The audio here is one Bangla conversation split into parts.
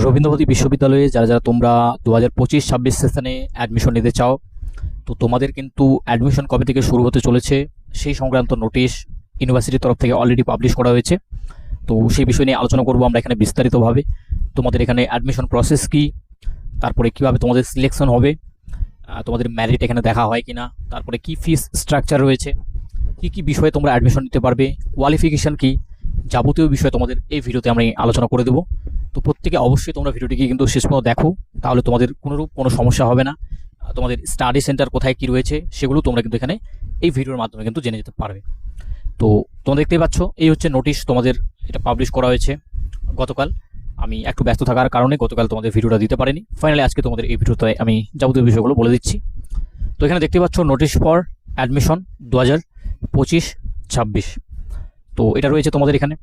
রবীন্দ্রভারতী বিশ্ববিদ্যালয়ে যারা যারা তোমরা দু হাজার পঁচিশ ছাব্বিশ সেশনে অ্যাডমিশন নিতে চাও, তো তোমাদের কিন্তু অ্যাডমিশন কবে থেকে শুরু হতে চলেছে সেই সংক্রান্ত নোটিশ ইউনিভার্সিটির তরফ থেকে অলরেডি পাবলিশ করা হয়েছে। তো সেই বিষয় নিয়ে আলোচনা করব আমরা এখানে বিস্তারিতভাবে। তোমাদের এখানে অ্যাডমিশন প্রসেস কি, তারপরে কীভাবে তোমাদের সিলেকশন হবে তোমাদের ম্যারিট এখানে দেখা হয় কিনা, তারপরে কি ফিস স্ট্রাকচার রয়েছে, কি কি বিষয়ে তোমরা অ্যাডমিশন নিতে পারবে কোয়ালিফিকেশন কি যাবতীয় বিষয়ে তোমাদের এই ভিডিওতে আমি আলোচনা করে দেবো। তো প্রত্যেকে অবশ্যই তোমরা ভিডিওটিকে কিন্তু শেষ পর্যন্ত দেখো, তাহলে তোমাদের কোনোরূপ কোনো সমস্যা হবে না। তোমাদের স্টাডি সেন্টার কোথায় কি রয়েছে সেগুলো তোমরা কিন্তু এখানে এই ভিডিওর মাধ্যমে কিন্তু জেনে যেতে পারবে। তো তোমরা দেখতেই পাচ্ছ, এই হচ্ছে নোটিশ তোমাদের এটা পাবলিশ করা হয়েছে গতকাল। আমি একটু ব্যস্ত থাকার কারণে গতকাল তোমাদের ভিডিওটা দিতে পারিনি। ফাইনালি আজকে তোমাদের এই ভিডিওতে আমি যাবতীয় বিষয়গুলো বলে দিচ্ছি। তো এখানে দেখতে পাচ্ছ নোটিশ ফর অ্যাডমিশন দু হাজার পঁচিশ ছাব্বিশ। তো এটা রয়েছে তোমাদের এখানে।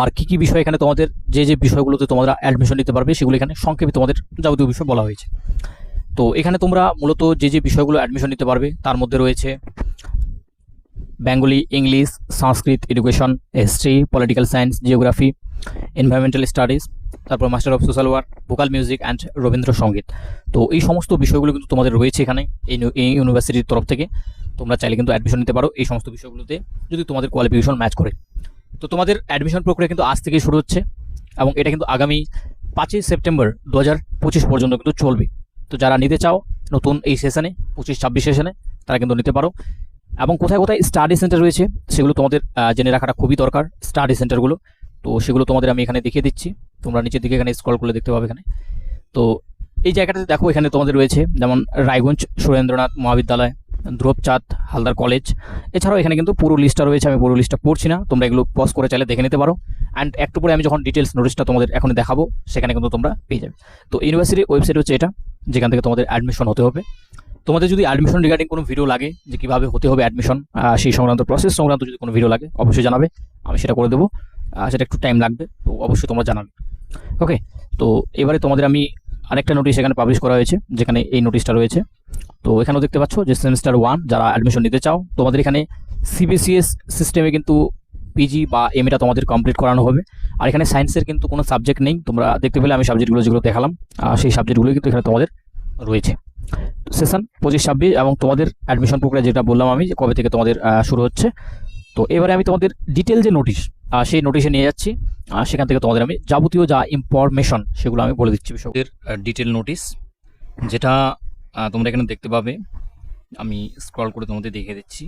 আর কি কি বিষয় এখানে তোমাদের, যে যে বিষয়গুলোতে তোমরা অ্যাডমিশন নিতে পারবে, সেগুলো এখানে সংক্ষেপে তোমাদের যাবতীয় বিষয় বলা হয়েছে। তো এখানে তোমরা মূলত যে যে বিষয়গুলো অ্যাডমিশন নিতে পারবে, তার মধ্যে রয়েছে Bengali English Sanskrit education history political science geography environmental studies তারপর master of social work vocal music and Rabindrasangeet. তো এই সমস্ত বিষয়গুলো কিন্তু তোমাদের রয়েছে এখানে, এই ইউনিভার্সিটির তরফ থেকে। তোমরা চাইলে কিন্তু অ্যাডমিশন নিতে পারো এই সমস্ত বিষয়গুলোতে, যদি তোমাদের কোয়ালিফিকেশন ম্যাচ করে। তো তোমাদের অ্যাডমিশন প্রক্রিয়া কিন্তু আজ থেকেই শুরু হচ্ছে এবং এটা কিন্তু আগামী পাঁচই সেপ্টেম্বর দু হাজার পঁচিশ পর্যন্ত কিন্তু চলবে। তো যারা নিতে চাও নতুন এই সেশনে পঁচিশ, ছাব্বিশ সেশনে তারা কিন্তু নিতে পারো। এবং কোথায় কোথায় স্টাডি সেন্টার রয়েছে, সেগুলো তোমাদের জেনে রাখাটা খুবই দরকার স্টাডি সেন্টারগুলো তো সেগুলো তোমাদের আমি এখানে দেখিয়ে দিচ্ছি। তোমরা নিচের দিকে এখানে স্ক্রল করলে দেখতে পাবে এখানে। তো এই জায়গাটাতে দেখো এখানে তোমাদের রয়েছে যেমন রায়গঞ্জ, সুরেন্দ্রনাথ মহাবিদ্যালয়, ধ্রুবচাঁদ, হালদার কলেজ। এছাড়াও এখানে কিন্তু পুরো লিস্টটা রয়েছে, আমি পুরো লিস্টটা পড়ছি না। তোমরা এগুলো পজ করে চাইলে দেখে নিতে পারো। অ্যান্ড একটু পরে আমি যখন ডিটেলস নোটিশটা তোমাদের এখন দেখাবো, সেখানে কিন্তু তোমরা পেয়ে যাবে। তো ইউনিভার্সিটির ওয়েবসাইট হচ্ছে এটা, যেখান থেকে তোমাদের অ্যাডমিশন হতে হবে। তোমাদের যদি অ্যাডমিশন রিগার্ডিং কোনো ভিডিও লাগে, যে কীভাবে হতে হবে অ্যাডমিশন সেই সংক্রান্ত প্রসেস সংক্রান্ত যদি কোনো ভিডিও লাগে, অবশ্যই জানাবে, আমি সেটা করে দেবো। সেটা একটু টাইম লাগবে, তো অবশ্যই তোমরা জানাবে। ওকে তো এবারে তোমাদের আমি আরেকটা নোটিশ এখানে পাবলিশ করা হয়েছে, যেখানে এই নোটিশটা রয়েছে। তো এখানেও দেখতে পাচ্ছ যে সেমিস্টার ওয়ান যারা অ্যাডমিশন নিতে চাও, তোমাদের এখানে সিবিসিএস সিস্টেমে কিন্তু পিজি বা এম এটা তোমাদের কমপ্লিট করানো হবে। আর এখানে সায়েন্সের কিন্তু কোনো সাবজেক্ট নেই, তোমরা দেখতে পেলে আমি সাবজেক্টগুলো যেগুলো দেখালাম সেই সাবজেক্টগুলো কিন্তু এখানে তোমাদের রয়েছে। সেশন পঁচিশ ছাব্বিশ এবং তোমাদের অ্যাডমিশন প্রক্রিয়া যেটা বললাম আমি কবে থেকে তোমাদের শুরু হচ্ছে। তো এবারে আমি তোমাদের ডিটেল যে নোটিশ সেই নোটিশে নিয়ে যাচ্ছি। সেখান থেকে তোমাদের আমি যাবতীয় যা ইনফরমেশন সেগুলো আমি বলে দিচ্ছি বিষয়দের ডিটেল নোটিশ যেটা তোমরা এখানে দেখতে পাবে। আমি স্ক্রল করে তোমাদের দেখিয়ে দিচ্ছি।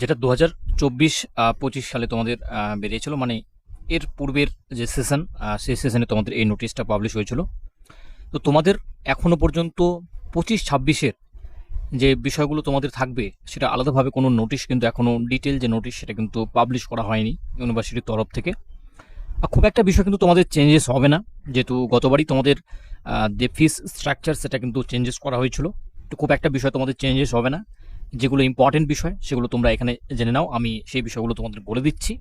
যেটা দু হাজার চব্বিশ পঁচিশ সালে তোমাদের বেরিয়েছিল মানে এর পূর্বের যে সেশন সেই সেশনে তোমাদের এই নোটিশটা পাবলিশ হয়েছিল। তো তোমাদের এখনও পর্যন্ত পঁচিশ ছাব্বিশের যে বিষয়গুলো তোমাদের থাকবে, সেটা আলাদাভাবে কোনো নোটিশ কিন্তু এখনও ডিটেল যে নোটিশ সেটা কিন্তু পাবলিশ করা হয়নি ইউনিভার্সিটির তরফ থেকে। আর খুব একটা বিষয় কিন্তু তোমাদের চেঞ্জেস হবে না। যেহেতু গতবারই তোমাদের যে ফিস স্ট্রাকচার সেটা কিন্তু চেঞ্জেস করা হয়েছিল। তো খুব একটা বিষয় তোমাদের চেঞ্জেস হবে না। যেগুলো ইম্পর্টেন্ট বিষয়, সেগুলো তোমরা এখানে জেনে নাও। আমি সেই বিষয়গুলো তোমাদের বলে দিচ্ছি।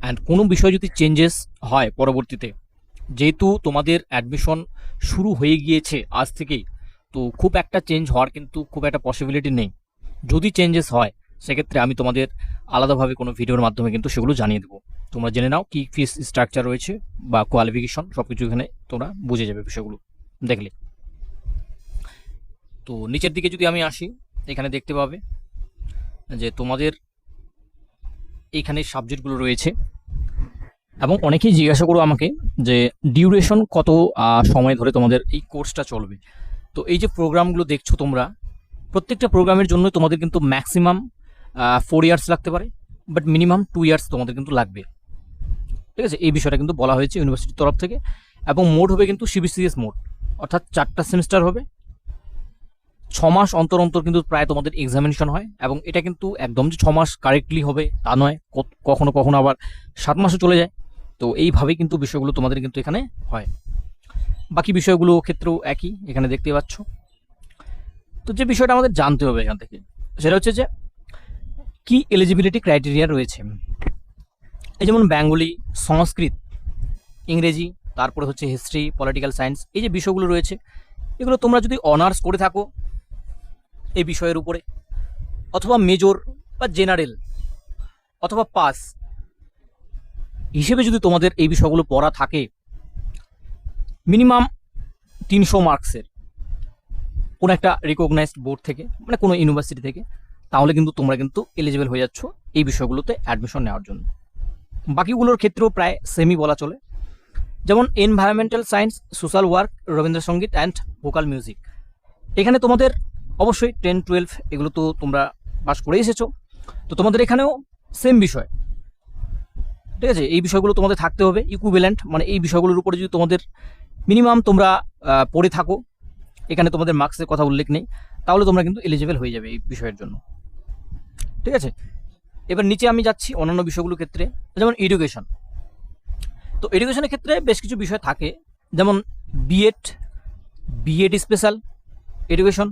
অ্যান্ড কোনো বিষয় যদি চেঞ্জেস হয় পরবর্তীতে, যেহেতু তোমাদের অ্যাডমিশন শুরু হয়ে গিয়েছে আজ থেকেই তো খুব একটা চেঞ্জ হওয়ার কিন্তু খুব একটা পসিবিলিটি নেই। যদি চেঞ্জেস হয়, সেক্ষেত্রে আমি তোমাদের আলাদাভাবে কোনো ভিডিওর মাধ্যমে কিন্তু সেগুলো জানিয়ে দেবো। তোমরা জেনে নাও কি ফিস স্ট্রাকচার রয়েছে বা কোয়ালিফিকেশন সব কিছু এখানে তোমরা বুঝে যাবে বিষয়গুলো। দেখলে? তো নিচের দিকে যদি আমি আসি, এখানে দেখতে পাবে যে তোমাদের এইখানে সাবজেক্টগুলো রয়েছে। এবং অনেকেই জিজ্ঞাসা করো আমাকে যে ডিউরেশন কত সময় ধরে তোমাদের এই কোর্সটা চলবে। তো এই যে প্রোগ্রামগুলো দেখছ তোমরা, প্রত্যেকটা প্রোগ্রামের জন্য তোমাদের কিন্তু ম্যাক্সিমাম ফোর ইয়ার্স লাগতে পারে বাট মিনিমাম টু ইয়ার্স তোমাদের কিন্তু লাগবে। ঠিক আছে? এই বিষয়টা কিন্তু বলা হয়েছে ইউনিভার্সিটির তরফ থেকে, এবং মোড হবে কিন্তু সিবিসিএস মোড অর্থাৎ চারটা সেমিস্টার হবে। ছ মাস অন্তর অন্তর কিন্তু প্রায় তোমাদের এক্সামিনেশন হয়, এবং এটা কিন্তু একদম যে ছ মাস কারেক্টলি হবে তা নয় কখনো কখনো আবার সাত মাসও চলে যায়। তো এইভাবেই কিন্তু বিষয়গুলো তোমাদের কিন্তু এখানে হয়। বাকি বিষয়গুলো ক্ষেত্রেও একই, এখানে দেখতে পাচ্ছ। তো যে বিষয়টা আমাদের জানতে হবে এখান থেকে, সেটা হচ্ছে যে, কি এলিজিবিলিটি ক্রাইটেরিয়া রয়েছে? এই যেমন বেঙ্গলি, সংস্কৃত, ইংরেজি, তারপরে হচ্ছে হিস্ট্রি পলিটিক্যাল সায়েন্স এই যে বিষয়গুলো রয়েছে, এগুলো তোমরা যদি অনার্স করে থাকো এই বিষয়ের উপরে, অথবা মেজর বা জেনারেল অথবা পাস হিসেবে যদি তোমাদের এই বিষয়গুলো পড়া থাকে মিনিমাম তিনশো মার্কসের কোনো একটা রিকগনাইজড বোর্ড থেকে মানে কোনো ইউনিভার্সিটি থেকে, তাহলে কিন্তু তোমরা কিন্তু এলিজিবল হয়ে যাচ্ছ এই বিষয়গুলোতে অ্যাডমিশন নেওয়ার জন্য। বাকিগুলোর ক্ষেত্রেও প্রায় সেমই বলা চলে। যেমন environmental science social work Rabindrasangeet and vocal music এখানে তোমাদের অবশ্যই টেন টুয়েলভ এগুলো তো তোমরা পাস করে এসেছ। তো তোমাদের এখানেও সেম বিষয়। ঠিক আছে? এই বিষয়গুলো তোমাদের থাকতে হবে। ইকুইভ্যালেন্ট মানে এই বিষয়গুলোর উপরে যদি তোমাদের মিনিমাম তোমরা পড়ে থাকো। এখানে তোমাদের মার্কসের কথা উল্লেখ নেই। তাহলে তোমরা কিন্তু এলিজিবল হয়ে যাবে এই বিষয়ের জন্য। ঠিক আছে? এবার নিচে আমি যাচ্ছি অন্যান্য বিষয়গুলোর ক্ষেত্রে, যেমন এডুকেশন তো এডুকেশনের ক্ষেত্রে বেশ কিছু বিষয় থাকে। যেমন BEd BEd special education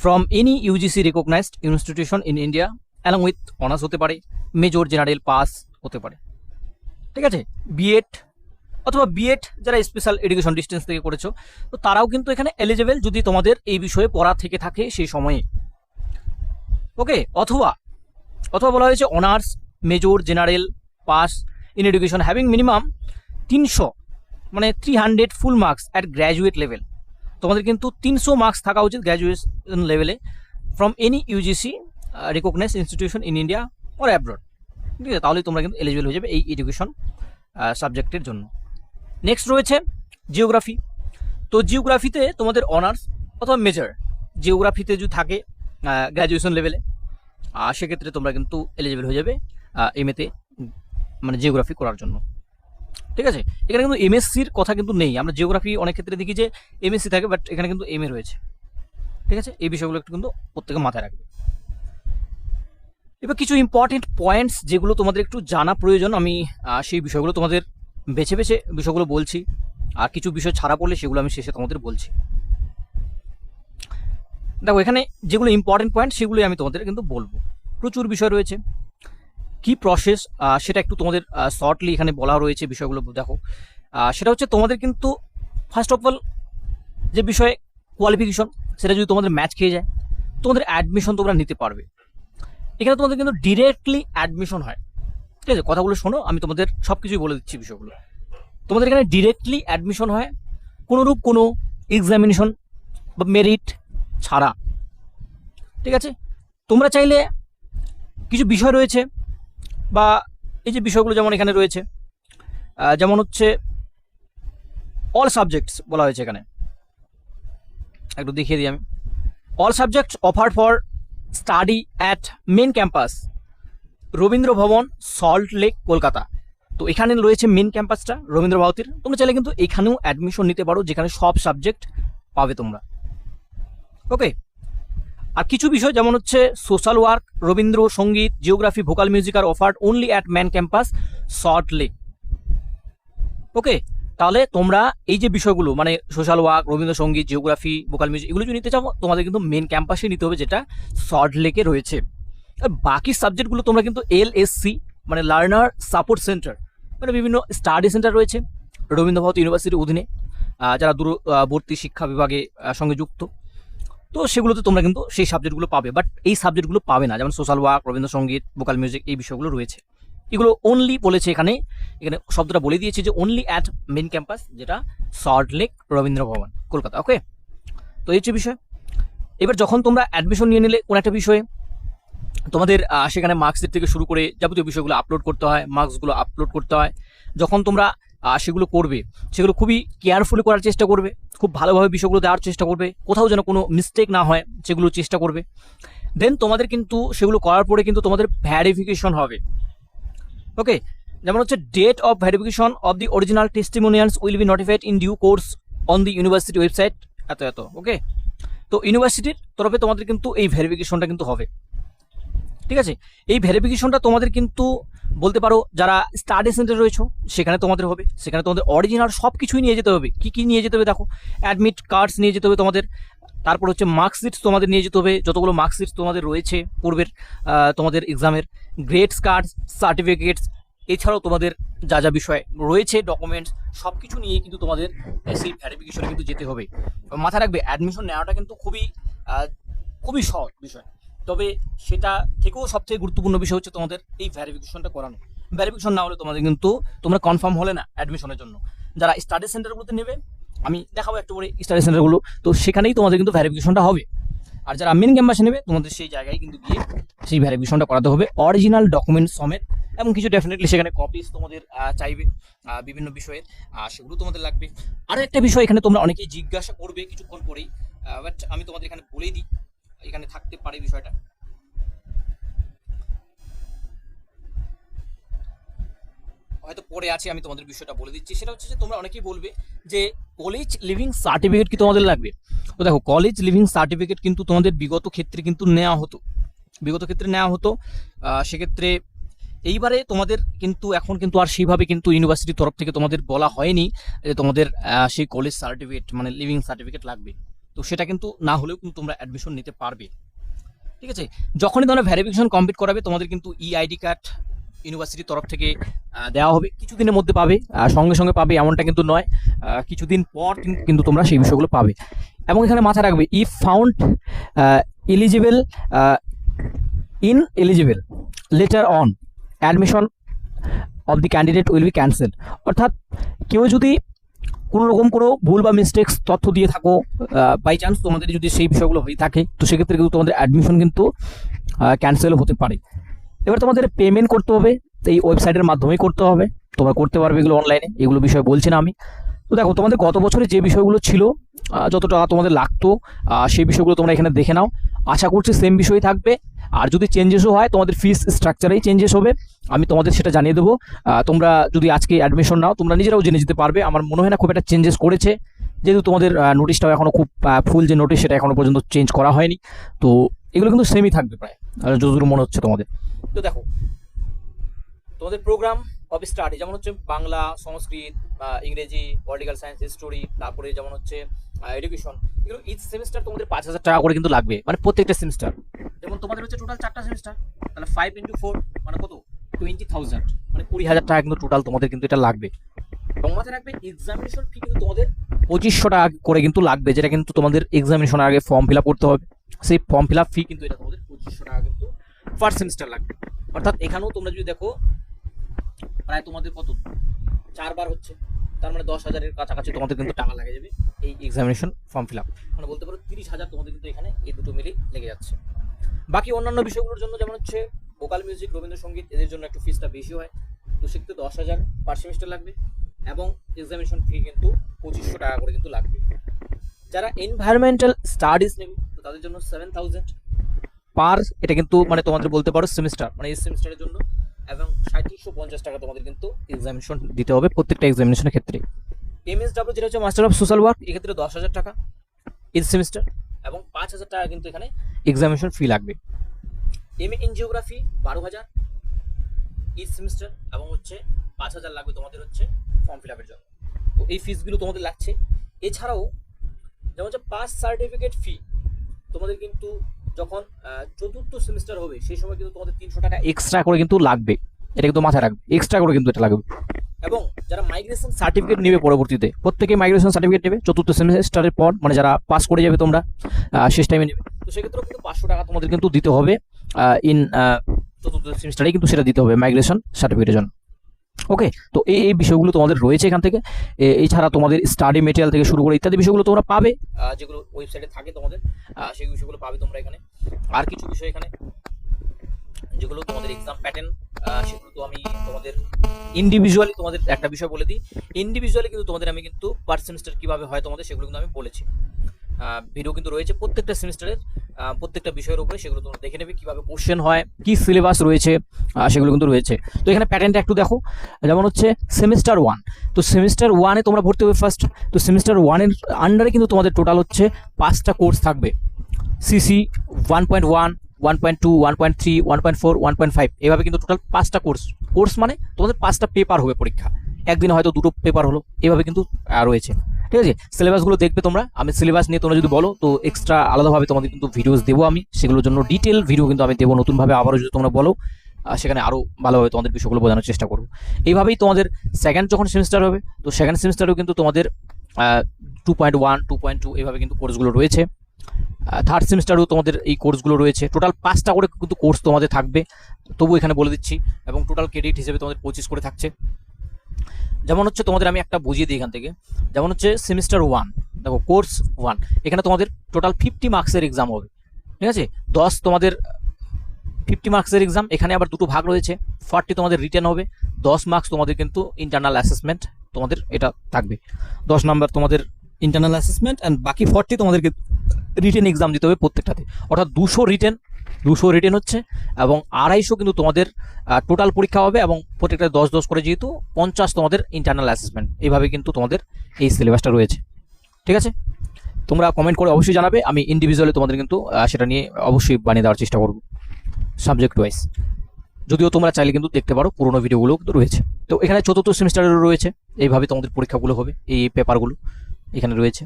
from any UGC recognised institution in India along with honours হতে পারে মেজর জেনারেল পাস হতে পারে। ঠিক আছে? বিএড অথবা বিএড যারা স্পেশাল এডুকেশন ডিস্টেন্স থেকে করেছ, তো তারাও কিন্তু এখানে এলিজেবেল যদি তোমাদের এই বিষয়ে পড়া থেকে থাকে সেই সময়ে। ওকে অথবা অথবা বলা হয়েছে honours major general pass in education having minimum তিনশো মানে three hundred full marks at graduate level তোমাদের কিন্তু তিনশো মার্কস থাকা উচিত গ্র্যাজুয়েশন লেভেলে from any UGC recognise institution in India or abroad ঠিক আছে? তাহলে তোমরা কিন্তু এলিজিবল হয়ে যাবে এই এডুকেশন সাবজেক্টের জন্য। নেক্সট রয়েছে জিওগ্রাফি তো জিওগ্রাফিতে তোমাদের অনার্স অথবা মেজর জিওগ্রাফিতে যদি থাকে গ্র্যাজুয়েশন লেভেলে সেক্ষেত্রে তোমরা কিন্তু এলিজিবল হয়ে যাবে এমএতে মানে জিওগ্রাফি করার জন্য। ঠিক আছে? এখানে কিন্তু এমএসসির কথা কিন্তু নেই। আমরা জিওগ্রাফি অনেক ক্ষেত্রে দেখি যে এমএসসি থাকে বাট এখানে কিন্তু এমএ রয়েছে। ঠিক আছে? এই বিষয়গুলো একটু কিন্তু প্রত্যেকে মাথায় রাখবে। এবার কিছু ইম্পর্টেন্ট পয়েন্টস যেগুলো তোমাদের একটু জানা প্রয়োজন, আমি সেই বিষয়গুলো তোমাদের বেছে বেছে বিষয়গুলো বলছি, আর কিছু বিষয় ছাড়া পড়লে সেগুলো আমি শেষে তোমাদের বলছি। দেখো, এখানে যেগুলো ইম্পর্টেন্ট পয়েন্ট সেগুলোই আমি তোমাদের কিন্তু বলব। প্রচুর বিষয় রয়েছে। কি প্রসেস সেটা একটু তোমাদের শর্টলি এখানে বলা রয়েছে বিষয়গুলো, দেখো। সেটা হচ্ছে তোমাদের কিন্তু ফার্স্ট অফ অল যে বিষয়ে কোয়ালিফিকেশন সেটা যদি তোমাদের ম্যাচ খেয়ে যায়, তোমাদের অ্যাডমিশন তোমরা নিতে পারবে। এখানে তোমাদের কিন্তু ডিরেক্টলি অ্যাডমিশন হয়। ঠিক আছে, কথাগুলো শোনো, আমি তোমাদের সব কিছুই বলে দিচ্ছি বিষয়গুলো। তোমাদের এখানে ডিরেক্টলি অ্যাডমিশন হয়, কোনোরূপ কোনো এক্সামিনেশন বা মেরিট ছাড়া। ঠিক আছে? তোমরা চাইলে কিছু বিষয় রয়েছে, বা এই যে বিষয়গুলো যেমন এখানে রয়েছে যেমন হচ্ছে অল সাবজেক্টস বলা হয়েছে এখানে। একটু দেখিয়ে দিই আমি। All subjects offer for study at main campus Rabindra Bhavan Salt Lake, Kolkata. তো এখানে রয়েছে মেন ক্যাম্পাসটা রবীন্দ্র ভারতীর। তোমরা চাইলে কিন্তু এখানেও অ্যাডমিশন নিতে পারো, যেখানে সব সাবজেক্ট পাবে তোমরা। ওকে আর কিছু বিষয় যেমন হচ্ছে social work Rabindra Sangeet geography vocal music are offered only at main campus Salt Lake okay তাহলে তোমরা এই যে বিষয়গুলো মানে social work Rabindrasangeet geography vocal music এগুলো যদি নিতে চাও, তোমাদের কিন্তু মেন ক্যাম্পাসে নিতে হবে, যেটা সল্ট লেকে রয়েছে। বাকি সাবজেক্টগুলো তোমরা কিন্তু এল মানে লার্নার সাপোর্ট সেন্টার মানে বিভিন্ন স্টাডি সেন্টার রয়েছে রবীন্দ্র ভারতী ইউনিভার্সিটির অধীনে যারা দূরবর্তী শিক্ষা বিভাগে সঙ্গে যুক্ত। তো সেগুলোতে তোমরা কিন্তু সেই সাবজেক্টগুলো পাবে বাট এই সাবজেক্টগুলো পাবে না, যেমন social work Rabindrasangeet vocal music এই বিষয়গুলো রয়েছে। এগুলো অনলি বলেছে এখানে এখানে শব্দটা বলে দিয়েছে যে অনলি অ্যাট মেন ক্যাম্পাস যেটা Salt Lake Rabindra Bhavan Kolkata okay তো এই হচ্ছে বিষয়। এবার যখন তোমরা অ্যাডমিশন নিয়ে নিলে, কোনো একটা বিষয়ে তোমাদের সেখানে মার্কসের থেকে শুরু করে যাবতীয় বিষয়গুলো আপলোড করতে হয় মার্কসগুলো আপলোড করতে হয়। যখন তোমরা সেগুলো করবে, সেগুলো খুবই কেয়ারফুলি করার চেষ্টা করবে, খুব ভালোভাবে বিষয়গুলো দেওয়ার চেষ্টা করবে, কোথাও যেন কোনো মিস্টেক না হয়, সেগুলো চেষ্টা করবে। দেন তোমাদের কিন্তু সেগুলো করার পরে কিন্তু তোমাদের ভ্যারিফিকেশন হবে। ওকে যেমন হচ্ছে date of verification of the original testimonials will be notified in due course on the university website এত এত ওকে তো ইউনিভার্সিটির তরফে তোমাদের কিন্তু এই ভেরিফিকেশনটা কিন্তু হবে। ঠিক আছে? এই ভেরিফিকেশনটা তোমাদের কিন্তু বলতে পারো যারা স্টাডি সেন্টার রয়েছে, সেখানে তোমাদের হবে। সেখানে তোমাদের অরিজিনাল সব কিছুই নিয়ে যেতে হবে। কি কি নিয়ে যেতে হবে দেখো? অ্যাডমিট কার্ডস নিয়ে যেতে হবে তোমাদের। তারপর হচ্ছে মার্কশিটস তোমাদের নিয়ে যেতে হবে। যতগুলো মার্কশিটস তোমাদের রয়েছে পূর্বের তোমাদের এক্সামের গ্রেডস কার্ডস সার্টিফিকেটস এছাড়াও তোমাদের যা যা বিষয় রয়েছে ডকুমেন্টস সব কিছু নিয়ে কিন্তু তোমাদের সেই ভ্যারিফিকেশনে কিন্তু যেতে হবে। মাথায় রাখবে অ্যাডমিশন নেওয়াটা কিন্তু খুবই খুবই সহজ বিষয়। তবে সেটা থেকেও সবথেকে গুরুত্বপূর্ণ বিষয় হচ্ছে তোমাদের এই ভ্যারিফিকেশনটা করানো। ভ্যারিফিকেশন না হলে তোমাদের কিন্তু তোমরা কনফার্ম হলে না অ্যাডমিশনের জন্য। যারা স্টাডি সেন্টারগুলোতে নেবে, আমি দেখাবো একটু করে স্টাডি সেন্টারগুলো তো সেখানেই তোমাদের কিন্তু ভ্যারিফিকেশনটা হবে। আর যারা মেন ক্যাম্পাসে নেবে, তোমাদের সেই জায়গায় কিন্তু গিয়ে সেই ভ্যারিফিকেশনটা করাতে হবে। অরিজিনাল ডকুমেন্ট সমেত, এবং কিছু ডেফিনেটলি সেখানে কপিস তোমাদের চাইবে বিভিন্ন বিষয়ের সেগুলো তোমাদের লাগবে। আরও একটা বিষয় এখানে তোমরা অনেকেই জিজ্ঞাসা করবে কিছুক্ষণ পরেই বাট আমি তোমাদের এখানে বলেই দিই এখানে থাকতে পারে বিষয়টা। হয়তো পরে আছে, আমি তোমাদের বিষয়টা বলে দিচ্ছি। সেটা হচ্ছে যে তোমরা অনেকেই বলবে যে কলেজ লিভিং সার্টিফিকেট কি তোমাদের লাগবে? তো দেখো কলেজ লিভিং সার্টিফিকেট কিন্তু তোমাদের বিগত ক্ষেত্রে কিন্তু নেওয়া হতো। বিগত ক্ষেত্রে নেওয়া হতো সেক্ষেত্রে এইবারে তোমাদের কিন্তু, এখন কিন্তু আর সেইভাবে কিন্তু ইউনিভার্সিটির তরফ থেকে তোমাদের বলা হয়নি যে তোমাদের সেই কলেজ সার্টিফিকেট মানে লিভিং সার্টিফিকেট লাগবে। তো সেটা কিন্তু না হলেও কিন্তু তোমরা অ্যাডমিশন নিতে পারবে। ঠিক আছে? যখনই তোমরা ভ্যারিফিকেশন কমপ্লিট করাবে, তোমাদের কিন্তু ই আইডি কার্ড ইউনিভার্সিটির তরফ থেকে দেওয়া হবে। কিছুদিনের মধ্যে পাবে সঙ্গে সঙ্গে পাবে এমনটা কিন্তু নয়। কিছুদিন পর কিন্তু তোমরা সেই বিষয়গুলো পাবে। এবং এখানে মাথায় রাখবে if found eligible in eligible letter on admission of the candidate will be cancel অর্থাৎ কেউ যদি কোনো রকম কোনো ভুল বা মিস্টেক্স তথ্য দিয়ে থাকো বাই চান্স তোমাদের যদি সেই বিষয়গুলো হয়ে থাকে, তো সেক্ষেত্রে কিন্তু তোমাদের অ্যাডমিশন কিন্তু ক্যান্সেল হতে পারে। এবার তোমাদের পেমেন্ট করতে হবে এই ওয়েবসাইটের মাধ্যমেই করতে হবে। তোমরা করতে পারবে এগুলো অনলাইনে এগুলো বিষয়ে বলছি না আমি। তো দেখো, তোমাদের গত বছরে যে বিষয়গুলো ছিল যত টাকা তোমাদের লাগতো সেই বিষয়গুলো তোমরা এখানে দেখে নাও। আশা করছি সেম বিষয় থাকবে। আর যদি চেঞ্জেসও হয়, তোমাদের ফিস স্ট্রাকচারেই চেঞ্জেস হবে, আমি তোমাদের সেটা জানিয়ে দেবো। তোমরা যদি আজকে অ্যাডমিশন নাও, তোমরা নিজেরাও জেনে যেতে পারবে। আমার মনে হয় না খুব একটা চেঞ্জেস করেছে। যেহেতু তোমাদের নোটিশটাও এখনও খুব ফুল যে নোটিশ সেটা এখনও পর্যন্ত চেঞ্জ করা হয়নি। তো এগুলো কিন্তু সেমই থাকবে প্রায়। যতদূর মনে হচ্ছে তোমাদের। তো দেখো, তোমাদের প্রোগ্রাম অফ স্টাডি যেমন হচ্ছে বাংলা, সংস্কৃত ইংরেজি পলিটিক্যাল সায়েন্স হিস্টোরি তারপরে যেমন হচ্ছে এডুকেশন এগুলো ইচ সেমিস্টার তোমাদের পাঁচ হাজার টাকা করে কিন্তু লাগবে মানে প্রত্যেকটা সেমিস্টার যেমন তোমাদের হচ্ছে টোটাল চারটা সেমিস্টার তাহলে ফাইভ ইন্টু ফোর মানে কত? টোয়েন্টি থাউজেন্ড মানে কুড়ি হাজার টাকা কিন্তু টোটাল তোমাদের কিন্তু এটা লাগবে। মাথায় রাখবে এক্সামিনেশন ফি কিন্তু তোমাদের পঁচিশশো টাকা করে কিন্তু লাগবে, যেটা কিন্তু তোমাদের এক্সামিনেশনের আগে ফর্ম ফিল আপ করতে হবে। সেই ফর্ম ফিল আপ ফি কিন্তু এটা তোমাদের পঁচিশশো টাকা কিন্তু ফার্স্ট সেমিস্টার লাগবে। অর্থাৎ এখানেও তোমরা যদি দেখো প্রায় তোমাদের কত? চারবার হচ্ছে। তার মানে দশ হাজারের কাছাকাছি তোমাদের কিন্তু টাকা লাগে যাবে। এই এক্সামিনেশন ফর্ম ফিল আপ মানে বলতে পারো তিরিশ হাজার তোমাদের কিন্তু এখানে এই দুটো মিলে লেগে যাচ্ছে। বাকি অন্যান্য বিষয়গুলোর জন্য যেমন হচ্ছে ভোকাল মিউজিক রবীন্দ্রসঙ্গীত, এদের জন্য একটু ফিসটা বেশি হয়। তো সেক্ষেত্রে দশ হাজার পার সেমিস্টার লাগবে এবং এক্সামিনেশন ফি কিন্তু পঁচিশশো টাকা করে কিন্তু লাগবে। যারা এনভায়রনমেন্টাল স্টাডিজ নেবে, তো তাদের জন্য সেভেন থাউজেন্ড পার এটা কিন্তু মানে তোমাদের বলতে পারো সেমিস্টার মানে এই সেমিস্টারের জন্য এবং সাঁত্রিশশো পঞ্চাশ টাকা তোমাদের কিন্তু এক্সামিনেশন দিতে হবে প্রত্যেকটা এক্সামিনেশনের ক্ষেত্রে। এমএসডাব্লিউ যেটা হচ্ছে মাস্টার অফ সোশ্যাল ওয়ার্ক এক্ষেত্রে দশ হাজার টাকা ইন সেমিস্টার এবং পাঁচ হাজার টাকা কিন্তু এখানে এক্সামিনেশন ফি লাগবে। এম এ ইন জিওগ্রাফি বারো হাজার ইচ সেমিস্টার এবং হচ্ছে পাঁচ হাজার লাগবে তোমাদের হচ্ছে ফর্ম ফিল আপের জন্য। তো এই ফিসগুলো তোমাদের লাগছে। এছাড়াও যেমন হচ্ছে পাস সার্টিফিকেট ফি তোমাদের কিন্তু যখন চতুর্থ সেমিস্টার হবে সেই সময় কিন্তু তোমাদের তিনশো টাকা এক্সট্রা করে কিন্তু লাগবে। এটা কিন্তু মাথায় রাখবে। এক্সট্রা করে কিন্তু এটা লাগবে। এবং যারা মাইগ্রেশন সার্টিফিকেট নেবে পরবর্তীতে প্রত্যেকে মাইগ্রেশন সার্টিফিকেট নেবে চতুর্থ সেমিস্টারের পর মানে যারা পাস করে যাবে তোমরা শেষ টাইমে নেবে। তো সেক্ষেত্রেও কিন্তু পাঁচশো টাকা তোমাদের কিন্তু দিতে হবে ইন চতুর্থ সেমিস্টারে কিন্তু সেটা দিতে হবে মাইগ্রেশন সার্টিফিকেটের জন্য। ওকে তো এই এই বিষয়গুলো তোমাদের রয়েছে এখান থেকে। এছাড়া তোমাদের স্টাডি মেটেরিয়াল থেকে শুরু করে ইত্যাদি বিষয়গুলো তোমরা পাবে। যেগুলো ওয়েবসাইটে থাকে তোমাদের সেই বিষয়গুলো পাবে তোমরা এখানে। আর কিছু বিষয় এখানে, যেগুলো তোমাদের এক্সাম প্যাটার্ন সেগুলো তো আমি তোমাদের ইন্ডিভিজুয়ালি তোমাদের একটা বিষয় বলে দিই। ইন্ডিভিজুয়ালি কিন্তু তোমাদের আমি কিন্তু পার সেমিস্টার কীভাবে হয় তোমাদের সেগুলো কিন্তু আমি বলেছি। ভিডিও কিন্তু রয়েছে প্রত্যেকটা সেমিস্টারের প্রত্যেকটা বিষয়ের উপরে, সেগুলো তোমরা দেখে নেবে, কীভাবে কোশ্চেন হয়, কি সিলেবাস রয়েছে সেগুলো কিন্তু রয়েছে। তো এখানে প্যাটার্নটা একটু দেখো, যেমন হচ্ছে সেমিস্টার ওয়ান তো সেমিস্টার ওয়ানে তোমরা ভর্তি হবে ফার্স্ট তো সেমিস্টার ওয়ানের আন্ডারে কিন্তু তোমাদের টোটাল হচ্ছে পাঁচটা কোর্স থাকবে। CC one point one one point two one point three one point four one point five এভাবে কিন্তু টোটাল পাঁচটা কোর্স কোর্স মানে তোমাদের পাঁচটা পেপার হবে পরীক্ষা। একদিন হয়তো দুটো পেপার হলো। এভাবে কিন্তু রয়েছে। ঠিক আছে? সিলেবাসগুলো দেখবে তোমরা। আমি সিলেবাস নিয়ে তোমরা যদি বলো, তো এক্সট্রা আলাদাভাবে তোমাদের কিন্তু ভিডিওস দেবো আমি। সেগুলোর জন্য ডিটেল ভিডিও কিন্তু আমি দেবো নতুনভাবে আবারও যদি তোমরা বলো সেখানে আরও ভালোভাবে তোমাদের বিষয়গুলো বোঝানোর চেষ্টা করব। এইভাবেই তোমাদের সেকেন্ড যখন সেমিস্টার হবে, তো সেকেন্ড সেমিস্টারেও কিন্তু তোমাদের two point one two point two এইভাবে কিন্তু কোর্সগুলো রয়েছে। থার্ড সেমিস্টারেও তোমাদের এই কোর্সগুলো রয়েছে। টোটাল পাঁচটা করে কিন্তু কোর্স তোমাদের থাকবে। তবু এখানে বলে দিচ্ছি, এবং টোটাল ক্রেডিট হিসেবে তোমাদের পঁচিশ করে থাকছে। যেমন হচ্ছে তোমাদের আমি একটা বুঝিয়ে দিই এখান থেকে। যেমন হচ্ছে সেমিস্টার ওয়ান দেখো কোর্স ওয়ান এখানে তোমাদের টোটাল ফিফটি মার্কসের এক্সাম হবে। ঠিক আছে? দশ তোমাদের ফিফটি মার্কসের এক্সাম এখানে আবার দুটো ভাগ রয়েছে ফর্টি তোমাদের রিটার্ন হবে, দশ মার্কস তোমাদের কিন্তু ইন্টারনাল অ্যাসেসমেন্ট তোমাদের এটা থাকবে। দশ নাম্বার তোমাদের ইন্টারনাল অ্যাসেসমেন্ট অ্যান্ড বাকি ফর্টি তোমাদেরকে রিটেন এক্সাম দিতে হবে প্রত্যেকটাতে। অর্থাৎ দুশো রিটেন দুশো রিটেন হচ্ছে এবং আড়াইশো কিন্তু তোমাদের টোটাল পরীক্ষা হবে এবং প্রত্যেকটা দশ দশ করে যেহেতু পঞ্চাশ তোমাদের ইন্টারনাল অ্যাসেসমেন্ট এইভাবে কিন্তু তোমাদের এই সিলেবাসটা রয়েছে। ঠিক আছে? তোমরা কমেন্ট করে অবশ্যই জানাবে। আমি ইন্ডিভিজুয়ালি তোমাদের কিন্তু সেটা নিয়ে অবশ্যই বানিয়ে দেওয়ার চেষ্টা করব সাবজেক্ট ওয়াইজ যদিও তোমরা চাইলে কিন্তু দেখতে পারো, পুরোনো ভিডিওগুলো কিন্তু রয়েছে। তো এখানে চতুর্থ সেমিস্টারেরও রয়েছে। এইভাবে তোমাদের পরীক্ষাগুলো হবে, এই পেপারগুলো এখানে রয়েছে।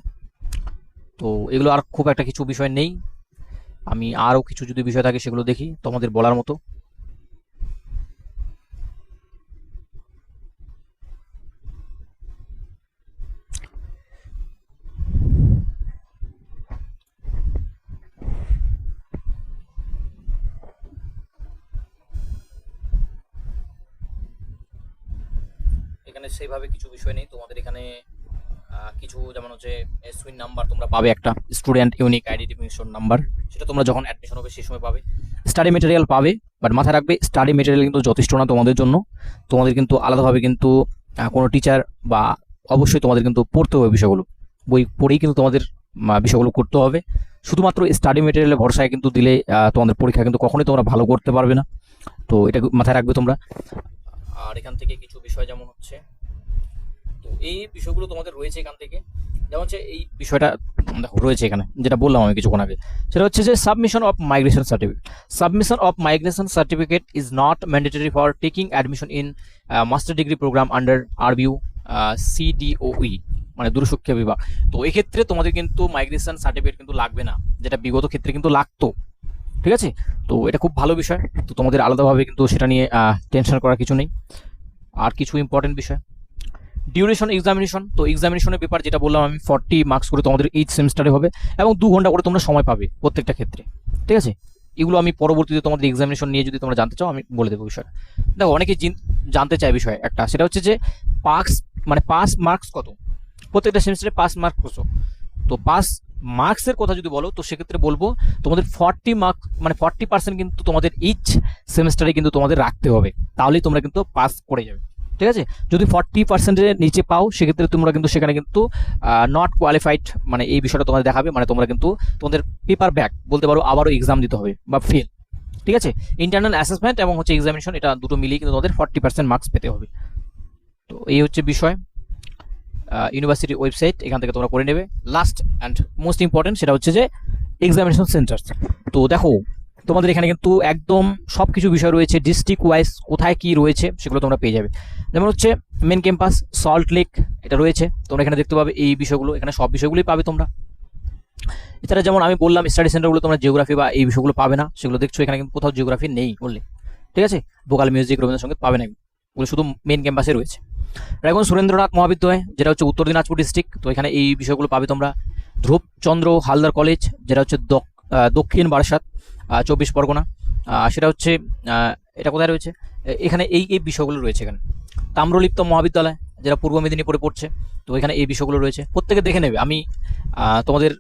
তো এগুলো আর খুব একটা কিছু বিষয় নেই। আমি আরও কিছু যদি বিষয় থাকে সেগুলো দেখি, তোমাদের বলার মতো। এখানে সেইভাবে কিছু বিষয় নেই। তোমাদের এখানে কিছু যেমন হচ্ছে সুইন নাম্বার তোমরা পাবে একটা স্টুডেন্ট ইউনিক আইডেন্টিফিকেশন নাম্বার সেটা তোমরা যখন অ্যাডমিশন হবে সেই সময় পাবে। স্টাডি মেটেরিয়াল পাবে বাট মাথায় রাখবে স্টাডি মেটেরিয়াল কিন্তু যথেষ্ট না তোমাদের জন্য। তোমাদের কিন্তু আলাদাভাবে কিন্তু কোনো টিচার বা অবশ্যই তোমাদের কিন্তু পড়তে হবে বিষয়গুলো। বই পড়েই কিন্তু তোমাদের বিষয়গুলো করতে হবে। শুধুমাত্র স্টাডি মেটেরিয়ালের ভরসায় কিন্তু দিলে তোমাদের পরীক্ষা কিন্তু কখনোই তোমরা ভালো করতে পারবে না। তো এটা মাথায় রাখবে তোমরা। আর এখান থেকে কিছু বিষয় যেমন হচ্ছে তো এই বিষয়গুলো তোমাদের রয়েছে এখান থেকে। যেমন হচ্ছে এই বিষয়টা দেখো, রয়েছে এখানে, যেটা বললাম আমি কিছুক্ষণ আগে। সেটা হচ্ছে যে submission of migration certificate submission of migration certificate is not mandatory for taking admission in master degree program under RBU CDOE মানে দূরশিক্ষা বিভাগ। তো এক্ষেত্রে তোমাদের কিন্তু মাইগ্রেশন সার্টিফিকেট কিন্তু লাগবে না, যেটা বিগত ক্ষেত্রে কিন্তু লাগতো। ঠিক আছে? তো এটা খুব ভালো বিষয়। তো তোমাদের আলাদাভাবে কিন্তু সেটা নিয়ে টেনশন করার কিছু নেই। আর কিছু ইম্পর্টেন্ট বিষয়। ডিউরেশন এক্সামিনেশন তো এক্সামিনেশনের পেপার যেটা বললাম আমি ফর্টি মার্কস করে তোমাদের এইচ সেমিস্টারে হবে এবং দু ঘণ্টা করে তোমরা সময় পাবে প্রত্যেকটা ক্ষেত্রে, ঠিক আছে? এগুলো আমি পরবর্তীতে তোমাদের এক্সামিনেশন নিয়ে যদি তোমরা জানতে চাও, আমি বলে দেবো বিষয়টা। দেখো, অনেকে জিন- জানতে চায় বিষয় একটা, সেটা হচ্ছে যে পাস মানে পাস মার্কস কত? প্রত্যেকটা সেমিস্টারে পাস মার্ক কত? তো পাস মার্কসের কথা যদি বলো, তো সেক্ষেত্রে বলব তোমাদের ফর্টি মার্ক মানে ফর্টি পার্সেন্ট কিন্তু তোমাদের ইচ সেমিস্টারে কিন্তু তোমাদের রাখতে হবে। তাহলেই তোমরা কিন্তু পাস করে যাবে। ঠিক আছে? যদি ফর্টি পার্সেন্টের নিচে পাও, সেক্ষেত্রে তোমরা কিন্তু সেখানে কিন্তু নট কোয়ালিফাইড মানে এই বিষয়টা তোমাদের দেখাবে মানে তোমরা কিন্তু তোমাদের পেপার ব্যাক বলতে পারো আবারও এক্সাম দিতে হবে বা ফেল ঠিক আছে? ইন্টারনাল অ্যাসেসমেন্ট এবং হচ্ছে এক্সামিনেশন এটা দুটো মিলিয়ে কিন্তু তোমাদের ফর্টি পার্সেন্ট মার্কস পেতে হবে। তো এই হচ্ছে বিষয়। ইউনিভার্সিটি ওয়েবসাইট এখান থেকে তোমরা করে নেবে। লাস্ট অ্যান্ড মোস্ট ইম্পর্টেন্ট সেটা হচ্ছে যে এক্সামিনেশন সেন্টার তো দেখো তোমাদের এখানে কিন্তু একদম সব কিছু বিষয় রয়েছে ডিস্ট্রিক্ট ওয়াইজ কোথায় কি রয়েছে সেগুলো তোমরা পেয়ে যাবে। যেমন হচ্ছে মেন ক্যাম্পাস সল্ট লেক এটা রয়েছে। তোমরা এখানে দেখতে পাবে এই বিষয়গুলো, এখানে সব বিষয়গুলোই পাবে তোমরা। এছাড়া যেমন আমি বললাম স্টাডি সেন্টারগুলো তোমরা জিওগ্রাফি বা এই বিষয়গুলো পাবে না, সেগুলো দেখছ, এখানে কিন্তু কোথাও জিওগ্রাফি নেই বললে ঠিক আছে? ভোকাল মিউজিক রবীন্দ্রসঙ্গীত পাবে না ওগুলো শুধু মেন ক্যাম্পাসে রয়েছে। এখন সুরেন্দ্রনাথ মহাবিদ্যালয়, যেটা হচ্ছে উত্তর দিনাজপুর ডিস্ট্রিক্ট তো এখানে এই বিষয়গুলো পাবে তোমরা। ধ্রুবচন্দ্র হালদার কলেজ যেটা হচ্ছে দক- দক্ষিণ বারাসাত। চব্বিশ পরগনা। সেটা হচ্ছে এটা কোথায় রয়েছে? এখানে এই এই বিষয়গুলো রয়েছে এখানে। তাম্রলিপ্ত মহাবিদ্যালয়, যেটা পূর্ব মেদিনীপুরে পড়ছে, তো এখানে এই বিষয়গুলো রয়েছে। প্রত্যেকে দেখে নেবে। আমি তোমাদের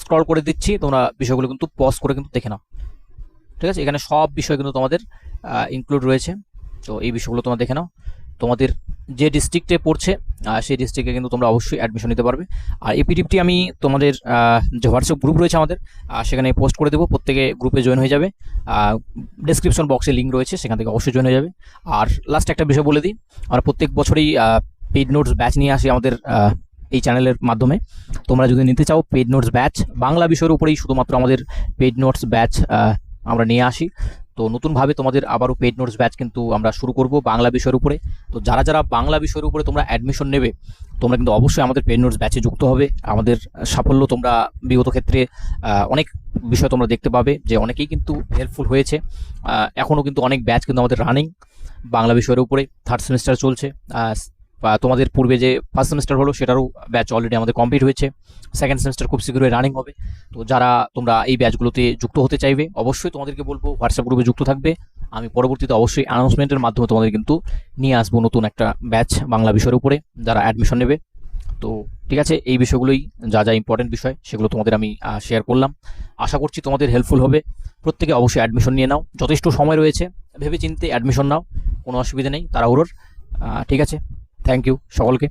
স্ক্রল করে দিচ্ছি, তোমরা বিষয়গুলো কিন্তু পজ করে কিন্তু দেখে নাও। ঠিক আছে? এখানে সব বিষয় কিন্তু তোমাদের ইনক্লুড রয়েছে। তো এই বিষয়গুলো তোমরা দেখে নাও। তোমাদের যে ডিস্ট্রিক্টে পড়ছে সেই ডিস্ট্রিক্টে কিন্তু তোমরা অবশ্যই অ্যাডমিশন নিতে পারবে। আর এই পিডিএফটি আমি তোমাদের যে হোয়াটসঅ্যাপ গ্রুপ রয়েছে আমাদের সেখানে পোস্ট করে দেবো। প্রত্যেকে গ্রুপে জয়েন হয়ে যাবে। ডিসক্রিপশন বক্সে লিঙ্ক রয়েছে, সেখান থেকে অবশ্যই জয়েন হয়ে যাবে। আর লাস্ট একটা বিষয় বলে দিই, আমরা প্রত্যেক বছরই পেইড নোটস ব্যাচ নিয়ে আসি আমাদের এই চ্যানেলের মাধ্যমে। তোমরা যদি নিতে চাও পেইড নোটস ব্যাচ বাংলা বিষয়ের উপরেই শুধুমাত্র আমাদের পেইড নোটস ব্যাচ আমরা নিয়ে আসি। তো নতুনভাবে তোমাদের আবারও পেইড নোটস ব্যাচ কিন্তু আমরা শুরু করব বাংলা বিষয়ের উপরে। তো যারা যারা বাংলা বিষয়ের উপরে তোমরা অ্যাডমিশন নেবে, তোমরা কিন্তু অবশ্যই আমাদের পেইড নোটস ব্যাচে যুক্ত হবে। আমাদের সাফল্য তোমরা বিগত ক্ষেত্রে অনেক বিষয় তোমরা দেখতে পাবে যে অনেকেই কিন্তু হেল্পফুল হয়েছে। এখনও কিন্তু অনেক ব্যাচ কিন্তু আমাদের রানিং বাংলা বিষয়ের উপরে। থার্ড সেমিস্টার চলছে। তোমাদের পূর্বে যে ফার্স্ট সেমিস্টার হলো সেটারও ব্যাচ অলরেডি আমাদের কমপ্লিট হয়েছে। সেকেন্ড সেমিস্টার খুব শীঘ্রই রানিং হবে। তো যারা তোমরা এই ব্যাচগুলোতে যুক্ত হতে চাইবে অবশ্যই তোমাদেরকে বলব হোয়াটসঅ্যাপ গ্রুপে যুক্ত থাকবে। আমি পরবর্তীতে অবশ্যই অ্যানাউন্সমেন্টের মাধ্যমে তোমাদের কিন্তু নিয়ে আসব নতুন একটা ব্যাচ বাংলা বিষয়ের উপরে যারা অ্যাডমিশন নেবে। তো ঠিক আছে এই বিষয়গুলোই যা যা ইম্পর্টেন্ট বিষয় সেগুলো তোমাদের আমি শেয়ার করলাম। আশা করছি তোমাদের হেল্পফুল হবে। প্রত্যেকে অবশ্যই অ্যাডমিশন নিয়ে নাও। যথেষ্ট সময় রয়েছে। ভেবে চিন্তে অ্যাডমিশন নাও। কোনো অসুবিধা নেই। তাড়াহুড়োর। আহ, ঠিক আছে। থ্যাংক ইউ সকলকে